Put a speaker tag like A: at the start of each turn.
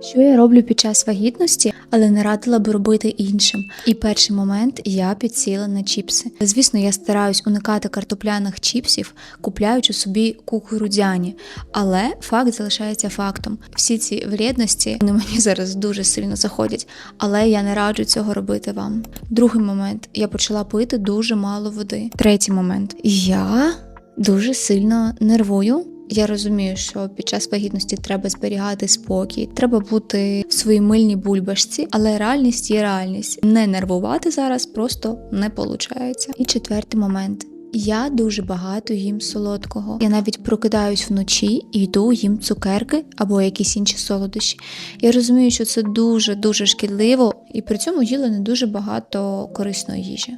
A: Що я роблю під час вагітності, але не радила би робити іншим. І перший момент я підсіла на чіпси. Звісно, я стараюсь уникати картопляних чіпсів, купляючи собі кукурудзяні. Але факт залишається фактом. Всі ці вредності вони мені зараз дуже сильно заходять, але я не раджу цього робити вам. Другий момент я почала пити дуже мало води. Третій момент я дуже сильно нервую. Я розумію, що під час вагітності треба зберігати спокій, треба бути в своїй мильній бульбашці, але реальність є реальність. Не нервувати зараз просто не виходить. І четвертий момент. Я дуже багато їм солодкого. Я навіть прокидаюсь вночі і йду їм цукерки або якісь інші солодощі. Я розумію, що це дуже дуже шкідливо, і при цьому їла не дуже багато корисної їжі.